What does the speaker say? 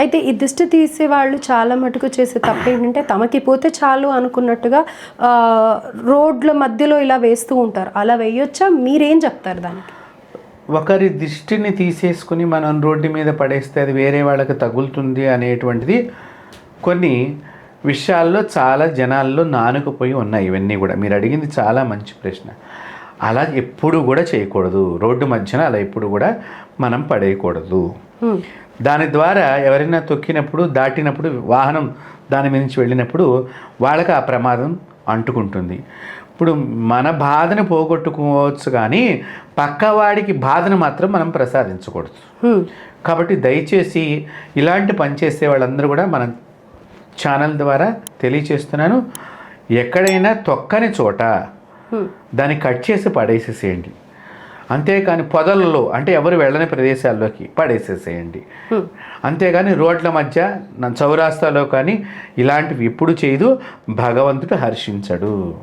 అయితే ఈ దిష్టి తీసే వాళ్ళు చాలా మటుకు చేసే తప్పు ఏంటంటే తమకి పోతే చాలు అనుకున్నట్టుగా రోడ్ల మధ్యలో ఇలా వేస్తూ ఉంటారు. అలా వేయొచ్చా? మీరేం చెప్తారు దానికి? ఒకరి దిష్టిని తీసేసుకుని మనం రోడ్డు మీద పడేస్తే అది వేరే వాళ్ళకి తగులుతుంది అనేటువంటిది కొన్ని విషయాల్లో చాలా జనాల్లో నానుకుపోయి ఉన్నాయి ఇవన్నీ కూడా. మీరు అడిగింది చాలా మంచి ప్రశ్న. అలా ఎప్పుడు కూడా చేయకూడదు రోడ్డు మధ్యన అలా ఎప్పుడు కూడా మనం పడేయకూడదు. దాని ద్వారా ఎవరైనా తొక్కినప్పుడు దాటినప్పుడు వాహనం దాని మీద నుంచి వెళ్ళినప్పుడు వాళ్ళకి ఆ ప్రమాదం అంటుకుంటుంది ఇప్పుడు మన బాధను పోగొట్టుకోవచ్చు కానీ పక్కవాడికి బాధను మాత్రం మనం ప్రసాదించకూడదు. కాబట్టి దయచేసి ఇలాంటి పని చేసే వాళ్ళందరూ కూడా మన ఛానల్ ద్వారా తెలియచేస్తున్నాను ఎక్కడైనా తొక్కని చోట. దాన్ని కట్ చేసి పడేసేసేయండి. అంతేకాని పొదలలో అంటే ఎవరు వెళ్ళని ప్రదేశాల్లోకి పడేసేసేయండి. హ్మ్. అంతేగాని రోడ్ల మధ్య చౌరాస్తాలో కానీ ఇలాంటివి ఎప్పుడు చేయదు భగవంతుడు హర్షించడు.